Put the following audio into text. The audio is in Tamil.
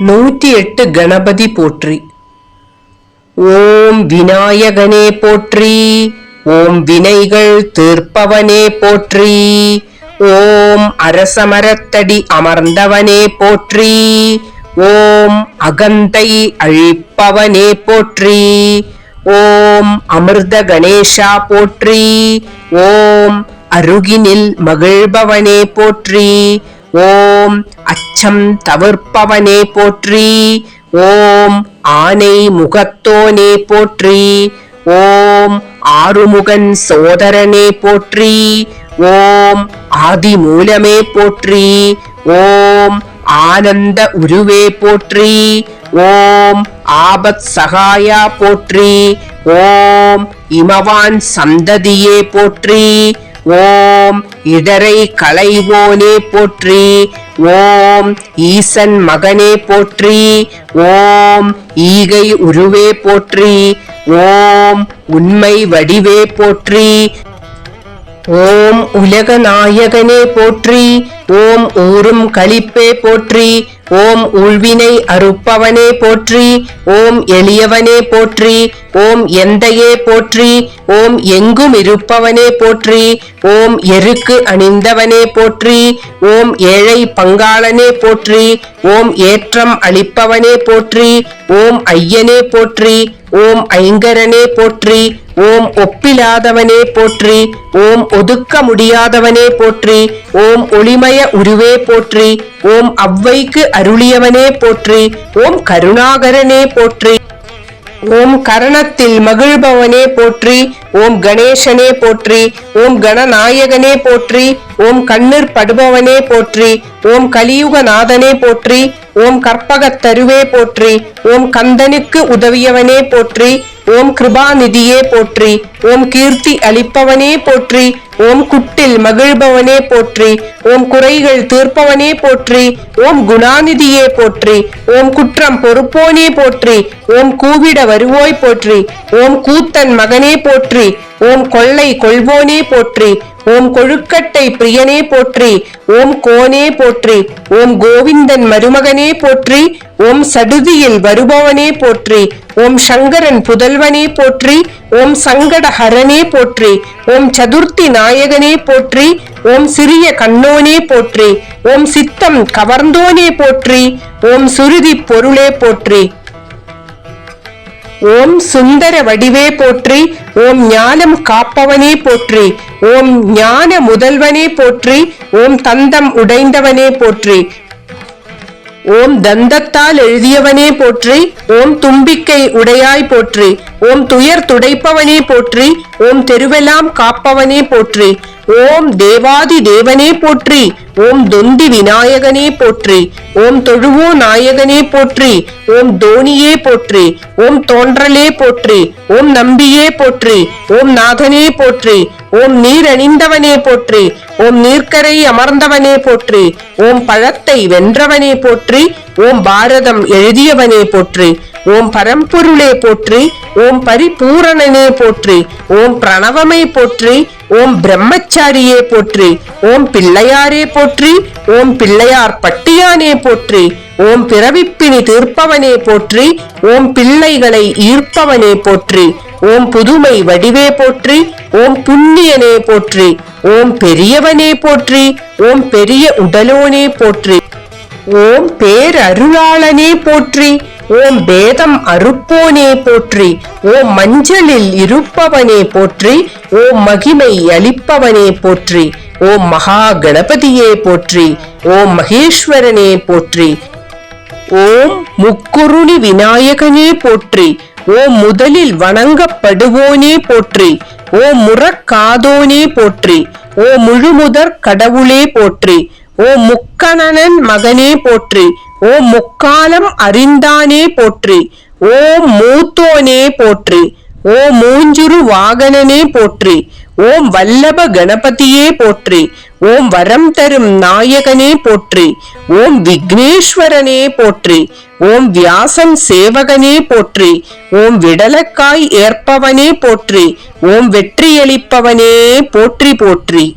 நூற்றி எட்டு கணபதி போற்றி ஓம் விநாயகனே போற்றி ஓம் வினைகள் தீர்ப்பவனே போற்றி ஓம் அரசமரத்தடி அமர்ந்தவனே போற்றி ஓம் அகந்தை அழிப்பவனே போற்றி ஓம் அமிர்த கணேஷா போற்றி ஓம் அருகினில் மகிழ்பவனே போற்றி ஓம் அச்சம் தவிர்ப்பவனே போற்றி. ஓம் ஆனை முகத்தோனே போற்றி. ஓம் ஆறுமுகன் சோதரனே போற்றி. ஓம் ஆதிமூலமே போற்றி. ஓம் ஆனந்த உருவே போற்றி. ஓம் ஆபத் சகாயா போற்றி. ஓம் இமவான் சந்ததியே போற்றி. ஓம் இடரை களைவோனே போற்றி ஓம் ஈசன் மகனே போற்றி ஓம் ஈகை உருவே போற்றி ஓம் உண்மை வடிவே போற்றி ஓம் உலக நாயகனே போற்றி ஓம் ஊரும் களிப்பே போற்றி ஓம் உள்வினை அறுப்பவனே போற்றி ஓம் எளியவனே போற்றி ஓம் எந்தையே போற்றி ஓம் எங்கும் இருப்பவனே போற்றி ஓம் எருக்கு அணிந்தவனே போற்றி ஓம் ஏழை பங்காளனே போற்றி ஓம் ஏற்றம் அளிப்பவனே போற்றி ஓம் ஐயனே போற்றி ஓம் ஐங்கரனே போற்றி ஓம் ஒப்பிலாதவனே போற்றி ஓம் ஒதுக்க முடியாதவனே போற்றி ஓம் ஒளிமய உருவே போற்றி ஓம் அவ்வைக்கு அருளியவனே போற்றி ஓம் கருணாகரனே போற்றி ஓம் கரணத்தில் மகிழ்பவனே போற்றி ஓம் கணேசனே போற்றி ஓம் கணநாயகனே போற்றி ஓம் கண்ணீர் படுபவனே போற்றி ஓம் கலியுகநாதனே போற்றி ஓம் கற்பகத் தருவே போற்றி ஓம் கந்தனுக்கு உதவியவனே போற்றி ஓம் கிருபாநிதியே போற்றி ஓம் கீர்த்தி அளிப்பவனே போற்றி ஓம் குட்டில் மகிழ்பவனே போற்றி ஓம் குறைகள் தீர்ப்பவனே போற்றி ஓம் குணாநிதியே போற்றி ஓம் குற்றம் பொறுப்போனே போற்றி ஓம் கூவிட வருவோய் போற்றி ஓம் கூத்தன் மகனே போற்றி ஓம் கொள்ளை கொள்வோனே போற்றி ஓம் கொழுக்கட்டை பிரியனே போற்றி ஓம் கோனே போற்றி ஓம் கோவிந்தன் மருமகனே போற்றி ஓம் சடுதியில் வருபவனே போற்றி ஓம் சங்கரன் புதல்வனே போற்றி ஓம் சங்கடஹரனே போற்றி ஓம் சதுர்த்தி நாயகனே போற்றி ஓம் சிறிய கண்ணோனே போற்றி ஓம் சித்தம் கவர்ந்தோனே போற்றி ஓம் சுருதி பொருளே போற்றி. ஓம் சுந்தர வடிவே போற்றி ஓம் ஞானம் காப்பவனே போற்றி ஓம் ஞான முதல்வனே போற்றி ஓம் தந்தம் உடைந்தவனே போற்றி ஓம் தந்தத்தால் எழுதியவனே போற்றி ஓம் தும்பிக்கை உடையாய் போற்றி ஓம் துயர் துடைப்பவனே போற்றி ஓம் தெருவெல்லாம் காப்பவனே போற்றி ஓம் தேவாதி தேவனே போற்றி ஓம் தொந்தி விநாயகனே போற்றி ஓம் தொழுவோ நாயகனே போற்றி ஓம் தோனியே போற்றி ஓம் தோன்றலே போற்றி ஓம் நம்பியே போற்றி ஓம் நாதனே போற்றி ஓம் நீர் அணிந்தவனே போற்றி ஓம் நீர்க்கரை அமர்ந்தவனே போற்றி ஓம் பழத்தை வென்றவனே போற்றி ஓம் பாரதம் எழுதியவனே போற்றி ஓம் பரம்பொருளே போற்றி ஓம் பரிபூரணனே போற்றி ஓம் பிரணவமே போற்றி ஓம் பிரம்மச்சாரியே போற்றி ஓம் பிள்ளையாரே போற்றி ஓம் பிள்ளையார் பட்டியானே போற்றி ஓம் பிறவிப்பினி தீர்ப்பவனே போற்றி ஓம் பிள்ளைகளை ஈர்ப்பவனே போற்றி ஓம் புதுமை வடிவே போற்றி ஓம் புண்ணியனே போற்றி ஓம் பெரியவனே போற்றி ஓம் பெரிய உடலோனே போற்றி ஓம் பேரருளாளனே போற்றி ஓம் பேதம் அறுப்போனே போற்றி ஓம் மஞ்சளில் இருப்பவனே போற்றி ஓம் மகிமை அளிப்பவனே போற்றி ஓம் மகா கணபதியே போற்றி ஓம் மகேஸ்வரனே போற்றி ஓம் முக்குருணி விநாயகனே போற்றி ஓம் முதலில் வணங்கப்படுவோனே போற்றி ஓம் முறக்காதோனே போற்றி ஓ முழுமுதற் கடவுளே போற்றி ஓ முக்கணனன் மகனே போற்றி. ஓ முக்காலம் அறிந்தானே போற்றி. ஓ மூத்தோனே போற்றி. ஓ மூஞ்சுரு வாகனனே போற்றி. ஓம் வல்லப கணபதியே போற்றி. ஓம் வரம் தரும் நாயகனே போற்றி. ஓம் விக்னேஸ்வரனே போற்றி. ஓம் வியாசன் சேவகனே போற்றி. ஓம் விடலக்காய் ஏற்பவனே போற்றி. ஓம் வெற்றியளிப்பவனே போற்றி போற்றி.